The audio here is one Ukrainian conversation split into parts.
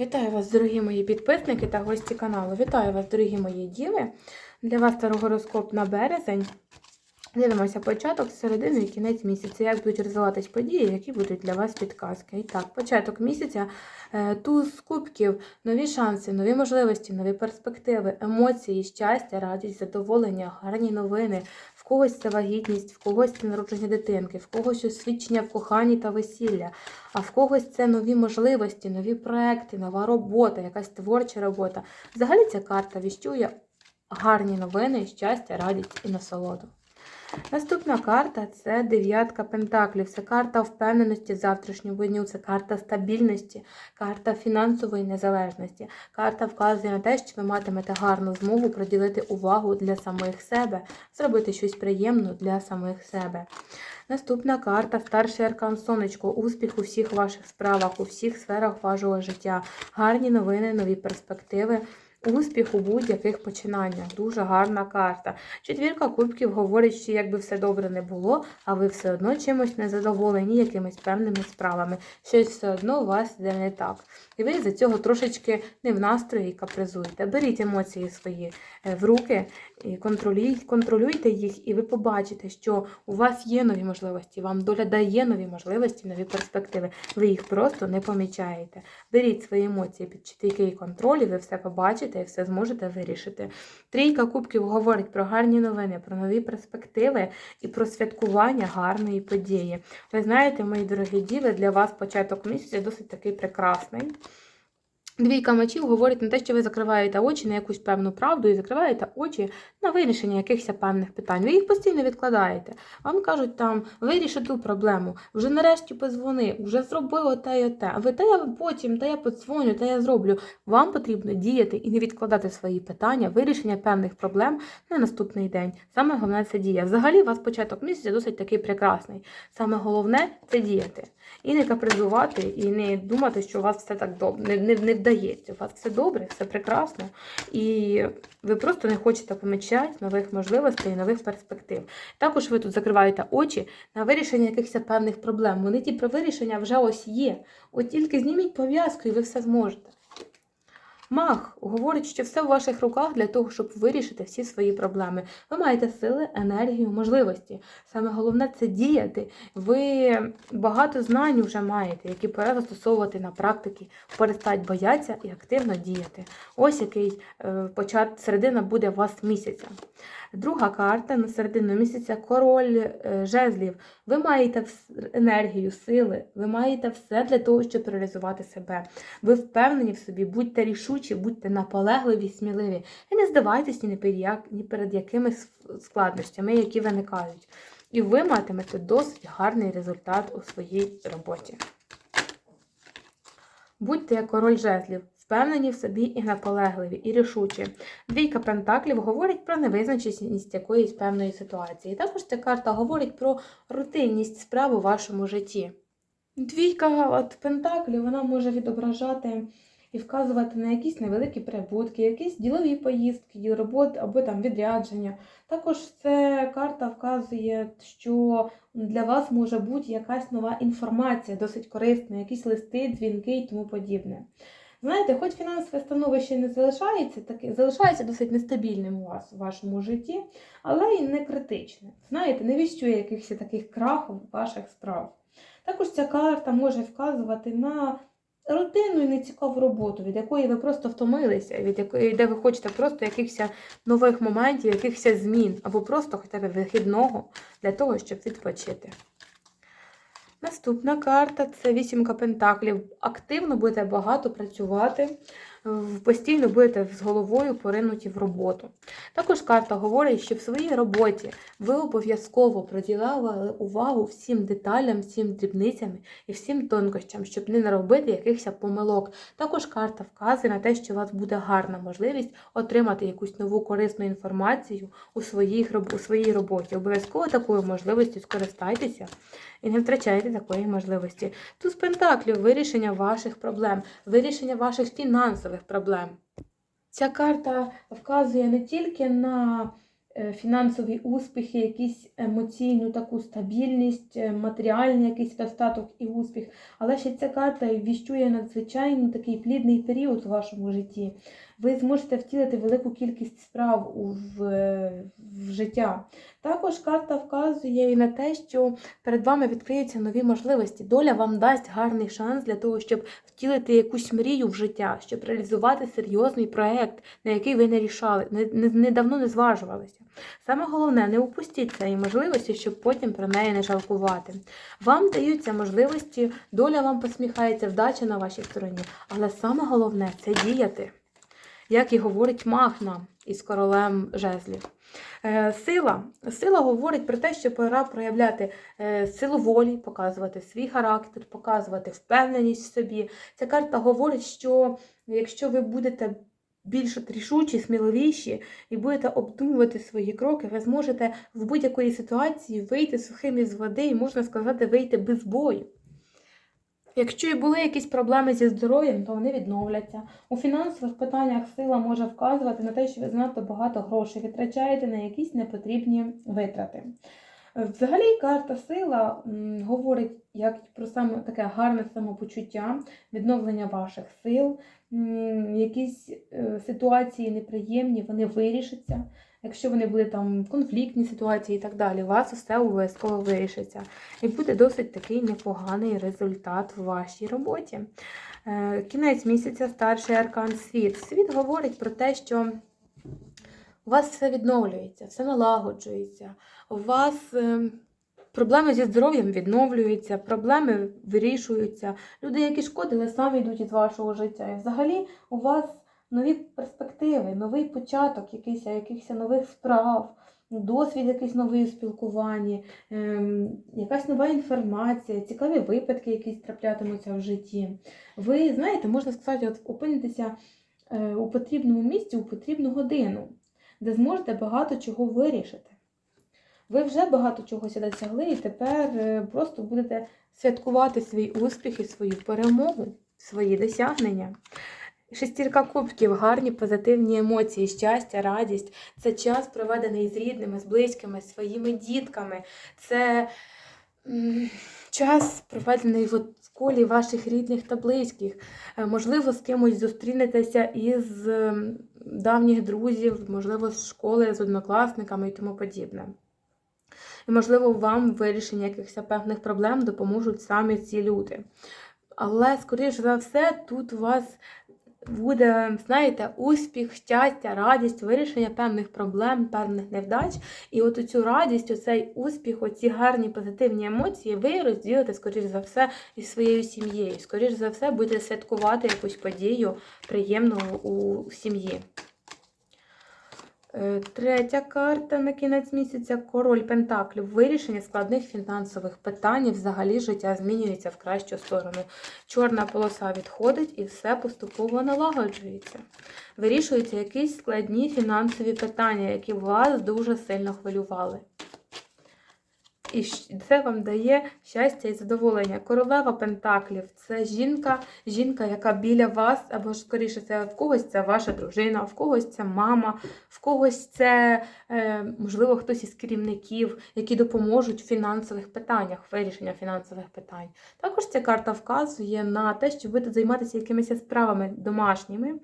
Вітаю вас, дорогі мої підписники та гості каналу. Вітаю вас, дорогі мої діви. Для вас старогороскоп на березень. Дивимося початок, середину і кінець місяця. Як будуть розвиватись події, які будуть для вас підказки. І так, початок місяця, е, туз кубків, нові шанси, нові можливості, нові перспективи, емоції, щастя, радість, задоволення, гарні новини. В когось це вагітність, в когось це народження дитинки, в когось освідчення в коханні та весілля, а в когось це нові можливості, нові проекти, нова робота, якась творча робота. Взагалі ця карта віщує гарні новини, щастя, радість і насолоду. Наступна карта це дев'ятка пентаклів. Це карта впевненості в завтрашньому дню, це карта стабільності, карта фінансової незалежності. Карта вказує на те, що ви матимете гарну змогу приділити увагу для самих себе, зробити щось приємне для самих себе. Наступна карта старший аркан сонечко. Успіх у всіх ваших справах, у всіх сферах вашого життя. Гарні новини, нові перспективи. Успіх у будь-яких починаннях. Дуже гарна карта. Четвірка кубків говорить, що якби все добре не було, а ви все одно чимось не задоволені якимись певними справами. Щось все одно у вас йде не так. І ви за цього трошечки не в настрої капризуєте. Беріть емоції свої е, в руки, і контролюйте їх, і ви побачите, що у вас є нові можливості, вам доля дає нові можливості, нові перспективи. Ви їх просто не помічаєте. Беріть свої емоції під чіткий контроль, і ви все побачите і все зможете вирішити. Трійка кубків говорить про гарні новини, про нові перспективи і про святкування гарної події. Ви знаєте, мої дорогі діви, для вас початок місяця досить такий прекрасний. Двійка мечів говорить на те, що ви закриваєте очі на якусь певну правду і закриваєте очі на вирішення якихось певних питань. Ви їх постійно відкладаєте. Вам кажуть, там виріши ту проблему, вже нарешті позвони, вже зроби оте і оте. А ви та я потім, та я подзвоню, та я зроблю. Вам потрібно діяти і не відкладати свої питання, вирішення певних проблем на наступний день. Саме головне це дія. Взагалі, у вас початок місяця досить такий прекрасний. Саме головне це діяти. І не капризувати, і не думати, що у вас все так добре, не, не, не вдається. У вас все добре, все прекрасно. І ви просто не хочете помічати нових можливостей, нових перспектив. Також ви тут закриваєте очі на вирішення якихось певних проблем. Вони ті про вирішення вже ось є. От тільки зніміть пов'язку, і ви все зможете. Мах говорить, що все в ваших руках для того, щоб вирішити всі свої проблеми. Ви маєте сили, енергію, можливості. Саме головне це діяти. Ви багато знань вже маєте, які пора застосовувати на практиці, перестать боятися і активно діяти. Ось який е, почат середина буде у вас місяця. Друга карта на середину місяця король е, жезлів. Ви маєте енергію, сили, ви маєте все для того, щоб реалізувати себе. Ви впевнені в собі, будьте рішучі, будьте наполегливі, сміливі. І не здавайтесь ні перед, як, ні перед якими с- складнощами, які виникають. І ви матимете досить гарний результат у своїй роботі. Будьте як король жезлів, впевнені в собі і наполегливі, і рішучі. Двійка пентаклів говорить про невизначеність якоїсь певної ситуації. Також ця карта говорить про рутинність справ у вашому житті. Двійка от пентаклів вона може відображати і вказувати на якісь невеликі прибутки, якісь ділові поїздки, роботи або там відрядження. Також ця карта вказує, що для вас може бути якась нова інформація, досить корисна, якісь листи, дзвінки і тому подібне. Знаєте, хоч фінансове становище не залишається, таке залишається досить нестабільним у вас у вашому житті, але й не критичне. Знаєте, не віщує якихось таких крахів ваших справ. Також ця карта може вказувати на рутинну і нецікаву роботу, від якої ви просто втомилися, від якої де ви хочете просто якихось нових моментів, якихось змін, або просто хоча б вихідного для того, щоб відпочити. Наступна карта це вісімка пентаклів. Активно будете багато працювати, постійно будете з головою поринуті в роботу. Також карта говорить, що в своїй роботі ви обов'язково приділяли увагу всім деталям, всім дрібницям і всім тонкощам, щоб не наробити якихось помилок. Також карта вказує на те, що у вас буде гарна можливість отримати якусь нову корисну інформацію у, своїх, роб- у своїй роботі. Обов'язково такою можливістю скористайтеся і не втрачайте такої можливості. Туз пентаклів вирішення ваших проблем, вирішення ваших фінансових проблем. Ця карта вказує не тільки на е, фінансові успіхи, якісь емоційну таку стабільність, е, матеріальний якийсь достаток і успіх. Але ще ця карта віщує надзвичайно такий плідний період у вашому житті. Ви зможете втілити велику кількість справ у, в, в життя. Також карта вказує і на те, що перед вами відкриються нові можливості. Доля вам дасть гарний шанс для того, щоб втілити якусь мрію в життя, щоб реалізувати серйозний проект, на який ви не рішали, не, не, не не зважувалися. Саме головне, не упустіть цієї можливості, щоб потім про неї не жалкувати. Вам даються можливості, доля вам посміхається, вдача на вашій стороні. Але саме головне це діяти, як і говорить маг нам із королем жезлів. Е, Сила. Сила говорить про те, що пора проявляти е, силу волі, показувати свій характер, показувати впевненість в собі. Ця карта говорить, що якщо ви будете більш рішучі, сміливіші і будете обдумувати свої кроки, ви зможете в будь-якої ситуації вийти сухим із води і, можна сказати, вийти без бою. Якщо і були якісь проблеми зі здоров'ям, то вони відновляться. У фінансових питаннях сила може вказувати на те, що ви занадто багато грошей витрачаєте на якісь непотрібні витрати. Взагалі, карта сила говорить як про саме таке гарне самопочуття, відновлення ваших сил, якісь е, ситуації неприємні, вони вирішаться. Якщо вони були там конфліктні ситуації і так далі, у вас усе обов'язково вирішиться. І буде досить такий непоганий результат в вашій роботі. Е, Кінець місяця старший аркан світ. Світ говорить про те, що у вас все відновлюється, все налагоджується. У вас е, проблеми зі здоров'ям відновлюються, проблеми вирішуються. Люди, які шкодили, самі йдуть із вашого життя. І взагалі у вас нові перспективи, новий початок якийсь, якихось нових справ, досвід якийсь новий у спілкуванні, ем, якась нова інформація, цікаві випадки, якісь траплятимуться в житті. Ви знаєте, можна сказати, от опинитеся е, у потрібному місці у потрібну годину, де зможете багато чого вирішити. Ви вже багато чогось досягли, і тепер е, просто будете святкувати свій успіх і свою перемогу, свої досягнення. Шестірка кубків, гарні позитивні емоції, щастя, радість. Це час, проведений з рідними, з близькими, своїми дітками. Це час, проведений в колі ваших рідних та близьких. Е, Можливо, з кимось зустрінетеся із давніх друзів, можливо, з школи, з однокласниками і тому подібне. І, можливо, вам в вирішенні якихось певних проблем допоможуть саме ці люди. Але, скоріш за все, тут у вас буде, знаєте, успіх, щастя, радість, вирішення певних проблем, певних невдач. І от цю радість, оцей успіх, оці гарні позитивні емоції ви розділите, скоріш за все, із своєю сім'єю. Скоріш за все, будете святкувати якусь подію приємну у сім'ї. Е, Третя карта на кінець місяця король Пентаклів. Вирішення складних фінансових питань. Взагалі життя змінюється в кращу сторону. Чорна полоса відходить і все поступово налагоджується. Вирішуються якісь складні фінансові питання, які вас дуже сильно хвилювали. І це вам дає щастя і задоволення. Королева Пентаклів це жінка, жінка, яка біля вас, або ж скоріше, це в когось це ваша дружина, в когось це мама, в когось це, е, можливо, хтось із керівників, які допоможуть в фінансових питаннях, вирішення фінансових питань. Також ця карта вказує на те, що будете займатися якимись справами домашніми,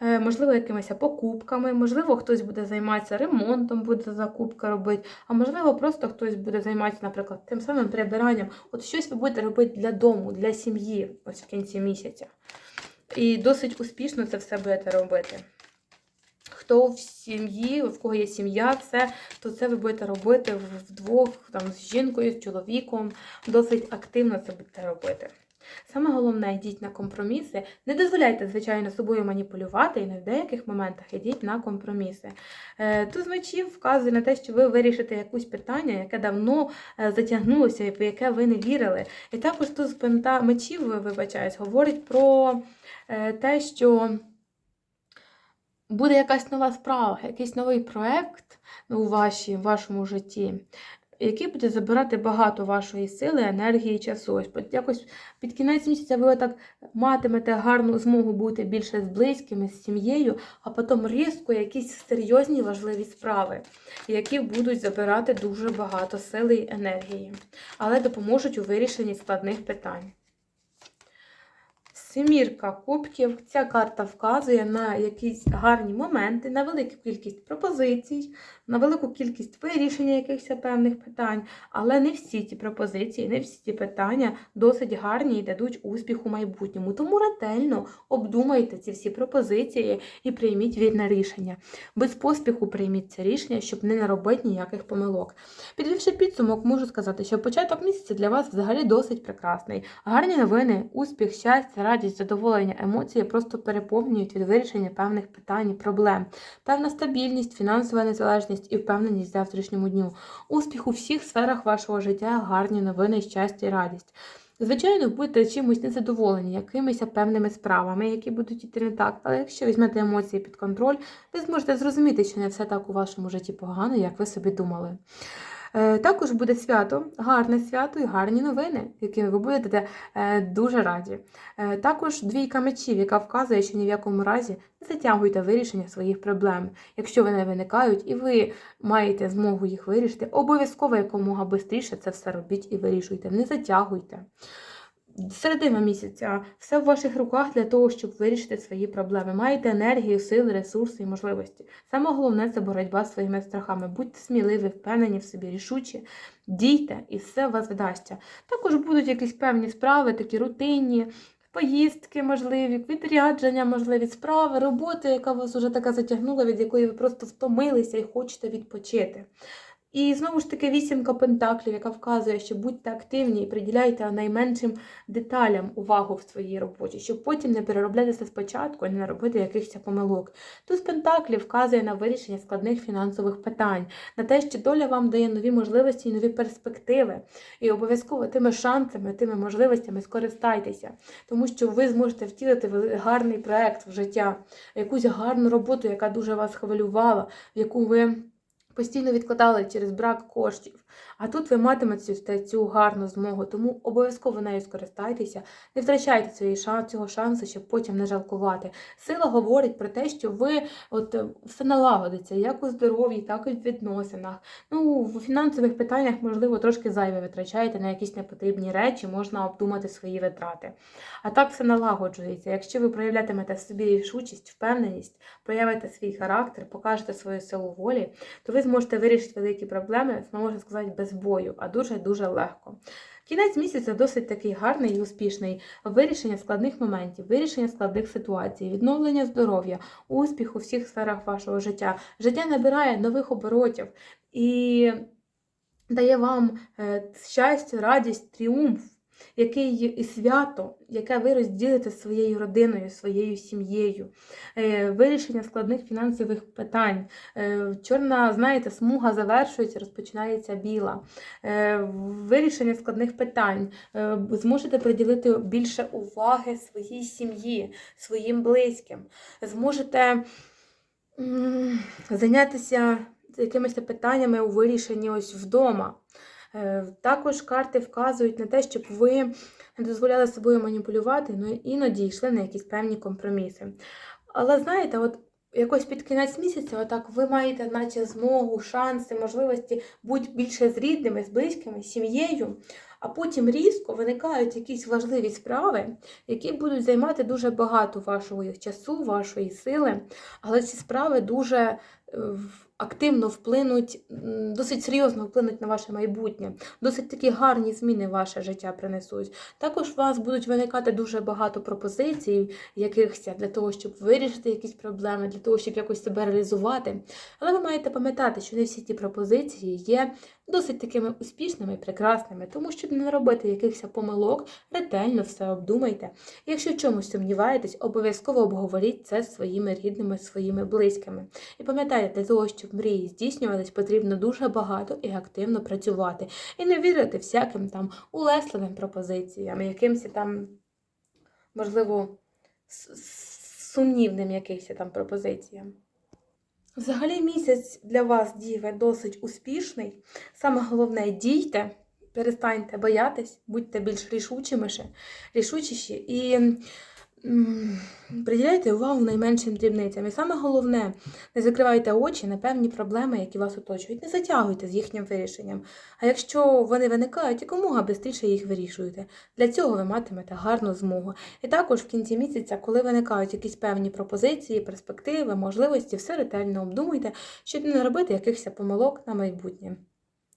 можливо, якимись покупками, можливо, хтось буде займатися ремонтом, буде закупки робити, а можливо, просто хтось буде займатися, наприклад, тим самим прибиранням. От щось ви будете робити для дому, для сім'ї, ось в кінці місяця. І досить успішно це все будете робити. Хто в сім'ї, в кого є сім'я, все, то це ви будете робити вдвох там, з жінкою, з чоловіком. Досить активно це будете робити. Саме головне, йдіть на компроміси. Не дозволяйте, звичайно, собою маніпулювати, і не в деяких моментах йдіть на компроміси. Е, Туз мечів вказує на те, що ви вирішите якусь питання, яке давно е, затягнулося, і в яке ви не вірили. І також туз пента мечів, вибачаюсь, говорить про е, те, що буде якась нова справа, якийсь новий проект у вашій, вашому житті. Який буде забирати багато вашої сили, енергії, часу. Ось якось під кінець місяця ви отак матимете гарну змогу бути більше з близькими, з сім'єю, а потім різко якісь серйозні важливі справи, які будуть забирати дуже багато сили і енергії, але допоможуть у вирішенні складних питань. Семірка кубків. Ця карта вказує на якісь гарні моменти, на велику кількість пропозицій, на велику кількість вирішення якихось певних питань, але не всі ті пропозиції, не всі ті питання досить гарні і дадуть успіх у майбутньому. Тому ретельно обдумайте ці всі пропозиції і прийміть вірне рішення. Без поспіху прийміть це рішення, щоб не наробити ніяких помилок. Підвівши підсумок, можу сказати, що початок місяця для вас взагалі досить прекрасний. Гарні новини, успіх, щастя, радість, задоволення, емоції просто переповнюють від вирішення певних питань і проблем. Певна стабільність, фінансова незалежність і впевненість в завтрашньому дню. Успіх у всіх сферах вашого життя, гарні новини, щастя і радість. Звичайно, будете чимось незадоволені, якимись певними справами, які будуть йти не так. Але якщо візьмете емоції під контроль, ви зможете зрозуміти, що не все так у вашому житті погано, як ви собі думали. Е, Також буде свято, гарне свято і гарні новини, якими ви будете е, дуже раді. Е, Також двійка мечів, яка вказує, що ні в якому разі не затягуйте вирішення своїх проблем. Якщо вони виникають і ви маєте змогу їх вирішити, обов'язково якомога швидше це все робіть і вирішуйте. Не затягуйте. Середина місяця все в ваших руках для того, щоб вирішити свої проблеми. Маєте енергію, сили, ресурси і можливості. Саме головне це боротьба з своїми страхами. Будьте сміливі, впевнені в собі, рішучі, дійте, і все у вас вдасться. Також будуть якісь певні справи, такі рутинні. Поїздки можливі, відрядження можливі, справи, роботи, яка вас вже така затягнула, від якої ви просто втомилися і хочете відпочити. І знову ж таки вісімка пентаклів, яка вказує, що будьте активні і приділяйте найменшим деталям увагу в своїй роботі, щоб потім не перероблятися спочатку і не наробити якихось помилок. Туз пентаклів вказує на вирішення складних фінансових питань, на те, що доля вам дає нові можливості і нові перспективи. І обов'язково тими шансами, тими можливостями скористайтеся, тому що ви зможете втілити гарний проект в життя, якусь гарну роботу, яка дуже вас хвилювала, в яку ви постійно відкладали через брак коштів. А тут ви матимете цю, гарну змогу, тому обов'язково нею скористайтеся, не втрачайте цього шансу, щоб потім не жалкувати. Сила говорить про те, що ви от все налагодиться, як у здоров'ї, так і в відносинах. Ну, в фінансових питаннях, можливо, трошки зайве витрачаєте на якісь непотрібні речі, можна обдумати свої витрати. А так все налагоджується. Якщо ви проявлятимете в собі рішучість, впевненість, проявите свій характер, покажете свою силу волі, то ви зможете вирішити великі проблеми, можна сказати, без бою, а дуже-дуже легко. Кінець місяця досить такий гарний і успішний. Вирішення складних моментів, вирішення складних ситуацій, відновлення здоров'я, успіх у всіх сферах вашого життя. Життя набирає нових оборотів і дає вам е, щастя, радість, тріумф, який і свято, яке ви розділите своєю родиною, своєю сім'єю, Е, вирішення складних фінансових питань. Е, Чорна, знаєте, смуга завершується, розпочинається біла. Е, Вирішення складних питань. Зможете приділити більше уваги своїй сім'ї, своїм близьким. Зможете зайнятися якимись питаннями у вирішенні ось вдома. Е, Також карти вказують на те, щоб ви не дозволяли собою маніпулювати, ну іноді йшли на якісь певні компроміси. Але знаєте, от якось під кінець місяця, отак ви маєте, наче змогу, шанси, можливості бути більше з рідними, з близькими, з сім'єю. А потім різко виникають якісь важливі справи, які будуть займати дуже багато вашого часу, вашої сили. Але ці справи дуже е, активно вплинуть, досить серйозно вплинуть на ваше майбутнє, досить такі гарні зміни в ваше життя принесуть. Також у вас будуть виникати дуже багато пропозицій, якихось для того, щоб вирішити якісь проблеми, для того, щоб якось себе реалізувати. Але ви маєте пам'ятати, що не всі ті пропозиції є досить такими успішними, і прекрасними, тому щоб не робити якихось помилок, ретельно все обдумайте. Якщо в чомусь сумніваєтесь, обов'язково обговоріть це з своїми рідними, своїми близькими. І пам'ятайте, для того, щоб мрії здійснювались, потрібно дуже багато і активно працювати. І не вірити всяким там улесливим пропозиціям, якимось там, можливо, сумнівним якихось там пропозиціям. Взагалі місяць для вас, діви, досить успішний. Саме головне, дійте, перестаньте боятись, будьте більш рішучими, рішучіші і приділяйте увагу найменшим дрібницям. І саме головне, не закривайте очі на певні проблеми, які вас оточують. Не затягуйте з їхнім вирішенням. А якщо вони виникають, якомога швидше їх вирішуйте. Для цього ви матимете гарну змогу. І також в кінці місяця, коли виникають якісь певні пропозиції, перспективи, можливості, все ретельно обдумуйте, щоб не робити якихось помилок на майбутнє.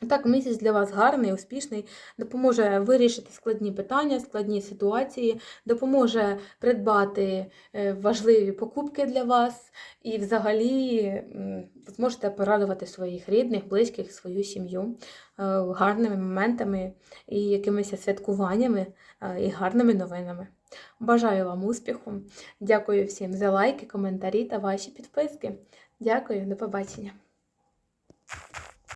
Так, місяць для вас гарний, успішний, допоможе вирішити складні питання, складні ситуації, допоможе придбати е, важливі покупки для вас і взагалі зможете порадувати своїх рідних, близьких, свою сім'ю е, гарними моментами і якимись святкуваннями е, і гарними новинами. Бажаю вам успіху! Дякую всім за лайки, коментарі та ваші підписки. Дякую, до побачення!